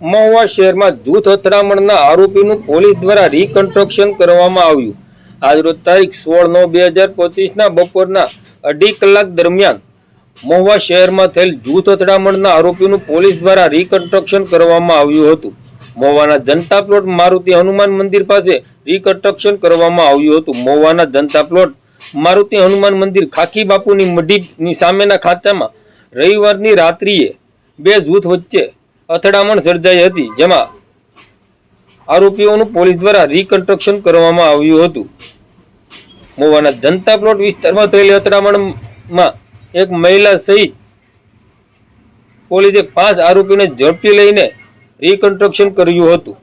મહુવા શહેરમાં જૂથ અથડામણના આરોપીનું પોલીસ દ્વારા રિકન્સ્ટ્રક્શન કરવામાં આવ્યું. આજરોજ તારીખ સોળ નવ બે હજાર પચીસના બપોરના અઢી કલાક દરમિયાન મહુવા શહેરમાં થયેલ જૂથ અથડામણના આરોપીનું પોલીસ દ્વારા રિકન્સ્ટ્રક્શન કરવામાં આવ્યું હતું. મહુવાના જનતા પ્લોટ મારુતિ હનુમાન મંદિર પાસે રિકન્સ્ટ્રક્શન કરવામાં આવ્યું હતું. મહુવાના જનતા પ્લોટ મારુતિ હનુમાન મંદિર ખાખી બાપુની મઢીની સામેના ખાંચામાં રવિવારની રાત્રિએ બે જૂથ વચ્ચે અથડામણ સર્જાઈ હતી, જેમાં આરોપીઓનું પોલીસ દ્વારા રિકન્સ્ટ્રક્શન કરવામાં આવ્યું હતું. મોવાના જનતા પ્લોટ વિસ્તારમાં થયેલી અથડામણમાં એક મહિલા સહિત પોલીસે પાંચ આરોપીને ઝડપી લઈને રિકન્સ્ટ્રક્શન કર્યું હતું.